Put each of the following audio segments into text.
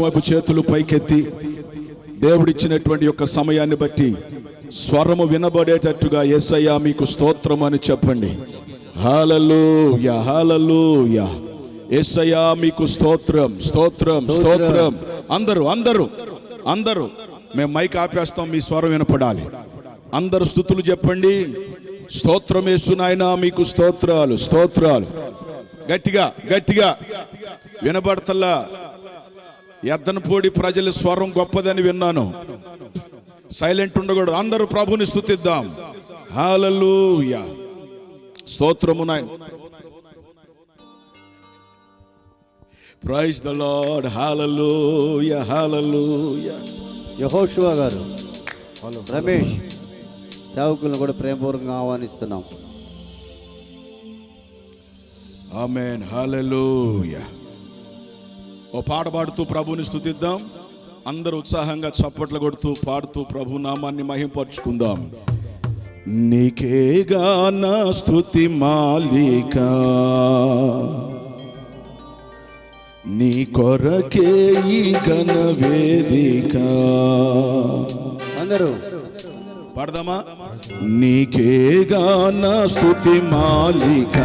వైపు చేతులు పైకెత్తి దేవుడిచ్చినటువంటి యొక్క సమయాన్ని బట్టి స్వరము వినబడేటట్టుగా ఎస్ఐయా మీకు స్తోత్రం అని చెప్పండి. హాలలు యా హాలలు యా ఎస్ఐయా మీకు స్తోత్రం స్తోత్రం స్తోత్రం. అందరూ అందరూ అందరూ. మేము మైక్ ఆపేస్తాం మీ స్వరం వినపడాలి. అందరు స్థుతులు చెప్పండి. స్తోత్రం వేస్తున్నాయన మీకు స్తోత్రాలు స్తోత్రాలు. గట్టిగా గట్టిగా. వినబడతల్లా. ఎద్దనపూడి ప్రజల స్వరం గొప్పదని విన్నాను. సైలెంట్ ఉండకూడదు. అందరూ ప్రభుని స్థుతిద్దాం హాలూయా స్తోత్రము నాయన. Praise the Lord hallelujah hallelujah Yehoshua గారు రమేష్ సేవకులను కూడా ప్రేమపూర్వకంగా ఆహ్వానిస్తున్నాం. ఆమెన్ హాలూయ ఓ పాట పాడుతూ ప్రభుని స్థుతిద్దాం అందరూ ఉత్సాహంగా చప్పట్లు కొడుతూ పాడుతూ ప్రభు నామాన్ని మహింపరుచుకుందాం. నీకేగా నా స్థుతి మాలిక. నీ కొరకే ఈ ఘన వేదిక. అందరూ. పాడదామా? నీకేగా నా స్థుతి మాలిక.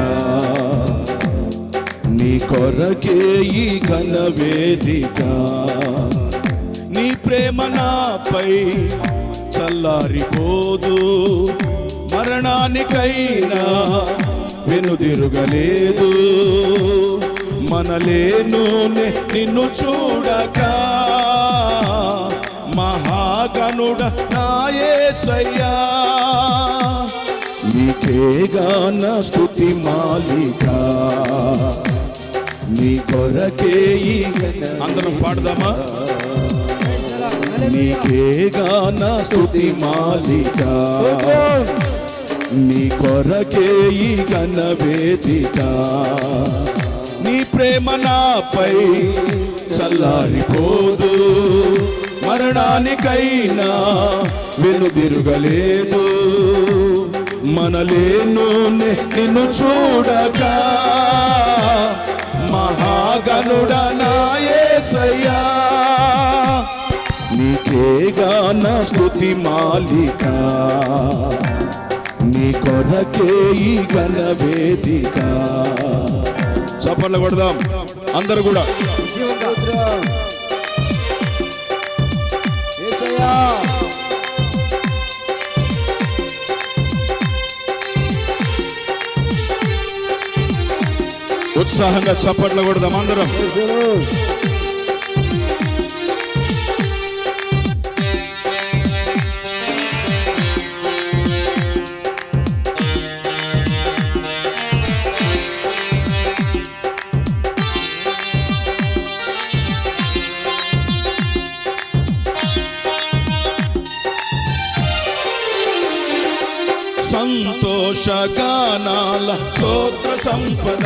నీ కొరకే ఈ ఘన వేదిక. నీ ప్రేమ నాపై చల్లారిపోదు. మరణానికైనా వెనుదిరుగలేదు మనలేను నిన్ను చూడక. మహాగణుడ నాయసయ్యా నీకేగా నా స్థుతి మాలికా. అందరం పాడదామా? నీకేగా నా స్థుతి మాలిక. నీ కొరకే ఈ ఘన వేదిక. నీ ప్రేమ నాపై చల్లారిపోదు. మరణానికైనా వెనుదిరుగలేదు మనలేను నిన్ను చూడక. మహాగనుడనాయసయ్యా నీకే గాన స్థుతి మాలిక. నీ కొరకే ఈ ఘన వేదిక. చప్పట్లు కొడదాం. అందరు కూడా. యేసయ్యా. ఉత్సాహంగా చప్పట్లు కొడదాం అందరం సంతోషగానాల స్తోత్ర సంపద.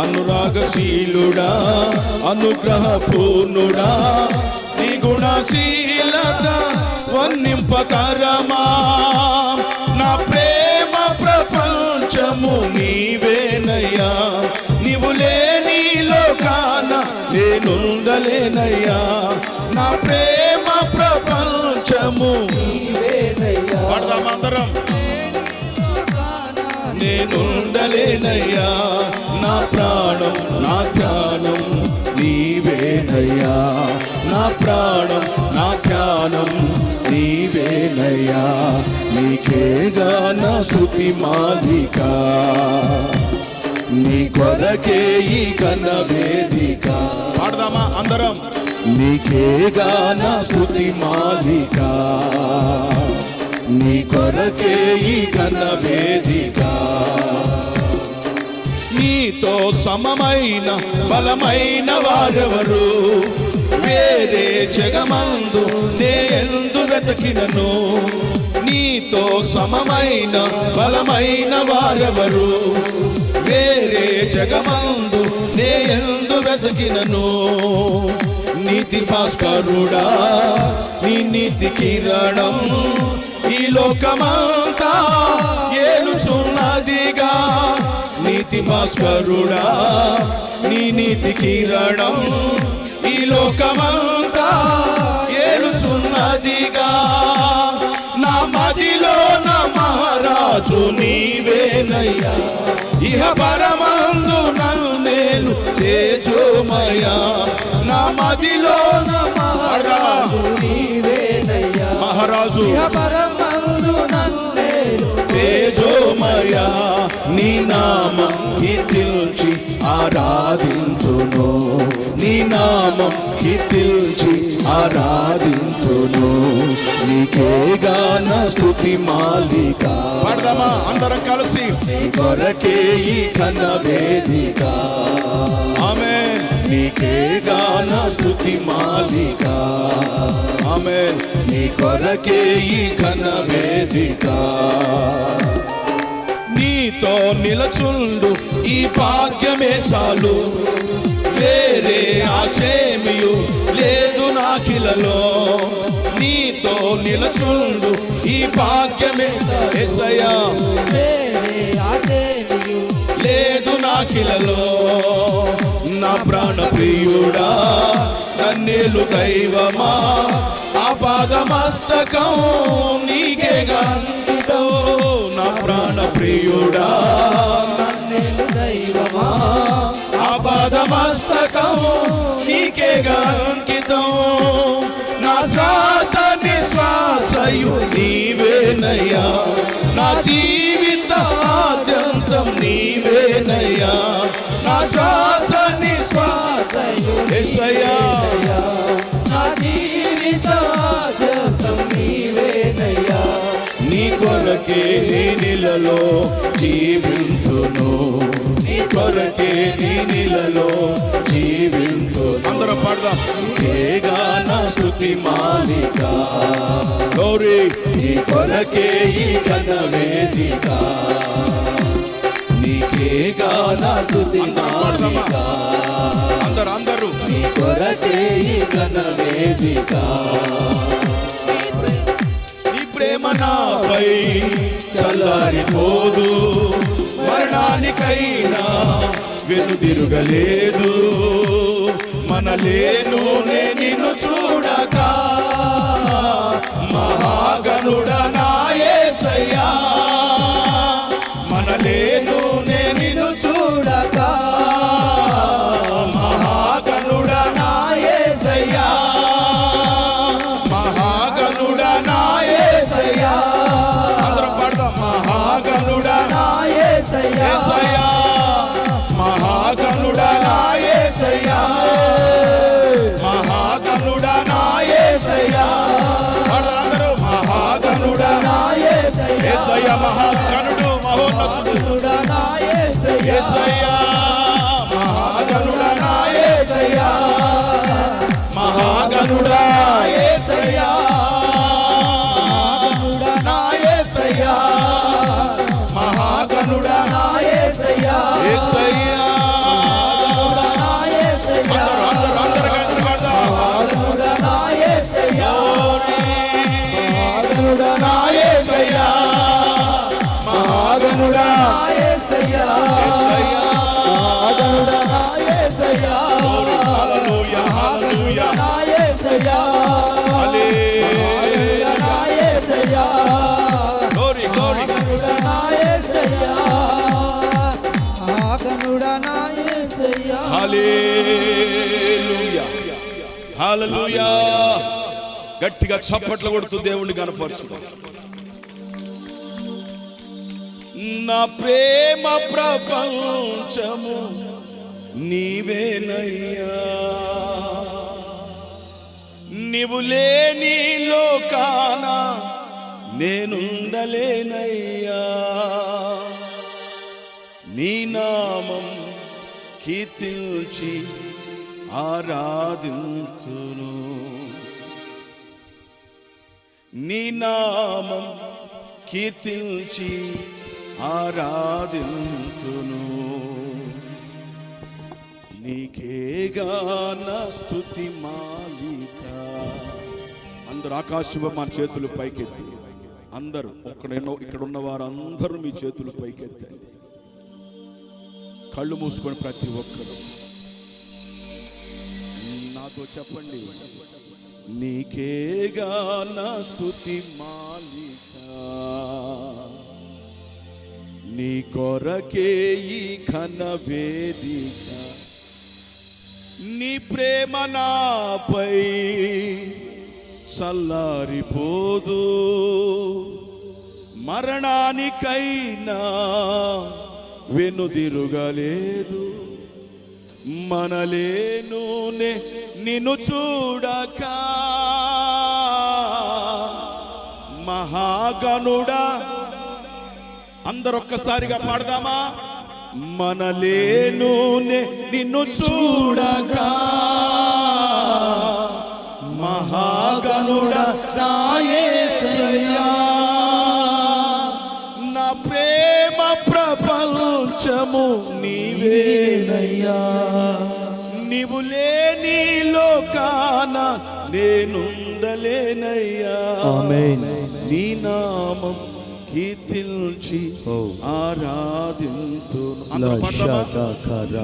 అనురాగశీలుడా అనుగ్రహ పూర్ణుడా నీ గుణశీలత వర్ణింపతరమా నా ప్రేమ ప్రపంచము నీవేనయ్యా నీవు లేని లోకాన నేనుండలేనయ్యా. నా ప్రేమ నేనుండలేనయ్యా నా ప్రాణం నా ధ్యానం నీవేనయ్యా. నా ప్రాణం నా ధ్యానం నీవేనయ్యా. నీకేగా నా స్థుతి మాలిక. నీ కొరకే ఈ ఘన వేదిక. పాడదామా అందరం? నీకేగా నా స్థుతి మాలిక. నీ కొరకే ఈ ఘన వేదిక. నీతో సమమైన బలమైన వారెవరు? వేరే జగమందు నే ఎందు వెతకినను. నీతో సమమైన బలమైన వారెవరు? వేరే జగమందు నే ఎందు వెతకినను. నీతి భాస్కరుడా నీ నీతి కిరణం ఈ లోకమంతా ఏలుచున్నది నీతి భాస్కరుడా నీ నీతి కిరణం ఈ లోకమంతా ఏలుచున్నదిగా. నా మదిలో నా మహారాజు నీవేనయ్యా ఇహ పరమందు నేను తేజోమయ్యా. నా మదిలో నా మహారాజు నీవేనయ్యా మహారాజు. పరమందు నన్నేలు తేజోమయా నీ నామం కీర్తించి ఆరాధించును నీ నామం కీర్తించి ఆరాధించును నీకే గాన స్తుతి మాలిక పడదామా? అందరం కలిసి। కొరకే ఈ ఘన వేదిక। నీకే గాన స్తుతి మాలిక ఆమె నీ కొరకే ఈ ఘన వేదిక నీతో నిలచుండు ఈ భాగ్యమే చాలు వేరే ఆశేమియు లేదు నాకిలలో నీతో నిలచుండు ఈ భాగ్యమే ఎసయా వేరే ఆశేమియు లేదు నా ప్రాణ ప్రియుడా నన్నేలు దైవమా? ఆ పాదమస్తకం నీకే గంతో నా ప్రాణ ప్రియుడా నన్నేలు దైవమా? పాదమస్తకం నీకే గంకితం నా శ్వాస నిశ్వాసయు నీవేనయ్యా. నా జీవిత ఆద్యంతం నీవేనయ్యా నా శ్వాస నిశ్వాసయు ఎసయ్యా నా జీవితాద్యంతం నీవేనయ్యా. నీ కొరకే నీ నిలలో జీవింతును నీ కొరకే నీ నిలలో జీవింతు అందరం పాడదాం. ఏగాన శృతి మాలిక. గౌరీ. నీ కొరకే ఈ ఘన వేదిక అందరు. అందరూ నీ ఈ ఘన నీ ప్రేమ నాపై చల్లారిపోదు. మరణానికైనా వెనుదిరుగలేదు మనలేను నే నిన్ను చూడక. మహాగనుడ నాయసయ్యా నాయసయ్యా యేసయ్య మహాగనుడు మహోన్నతుడు. నాయసయ్యా యేసయ్యా మహాగనుడ నాయసయ్యా మహాగనుడ హల్లెలూయా గట్టిగా చప్పట్లు కొడుతూ దేవుణ్ణి కనపరచు నా ప్రేమ ప్రపంచము నీవేనయ్యా. నీవు లేని లోకాన నేనుండలేనయ్యా. నీ నామం కీర్తించి ఆరాధించును. నీ నామం కీర్తించి ఆరాధించును. నీకేగా నా స్థుతి మాలిక. అందరు ఆకాశం మా చేతులు పైకెత్తి. అందరూ ఇక్కడ ఇక్కడ ఉన్న వారందరూ మీ చేతులు పైకెత్తండి. కళ్ళు మూసుకొని ప్రతి ఒక్కరు. నాతో చెప్పండి. నీకేగా నా స్తుతి మాలిక. నీ కొరకే ఈ ఘన వేదిక. నీ ప్రేమ నాపై చల్లారిపోదు. మరణానికైనా వెనుదిరుగలేదు. మనలేనునే నిన్ను చూడక. మహాగనుడా అందరు ఒక్కసారిగా పాడదామా? మనలేనునే నిన్ను చూడగా నేనుండలేనయ్యా నీ నామం కీర్తించి పాడదామా?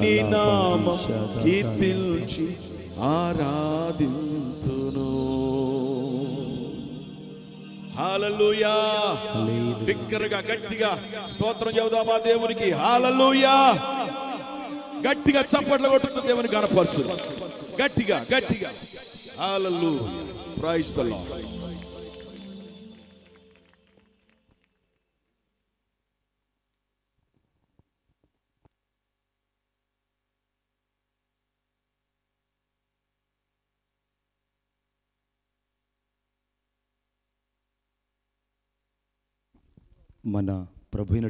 నీ నామం కీర్తించి ఆరాధింతును హాలలుయా బిగ్గరగా గట్టిగా స్తోత్రం చెబుదామా దేవునికి. హాలలుయా గట్టిగా చప్పట్లు కొట్టుతూ దేవుని కనపరచు గట్టిగా గట్టిగా. హాలలు ప్రైజ్ ద లార్డ్ మన ప్రభు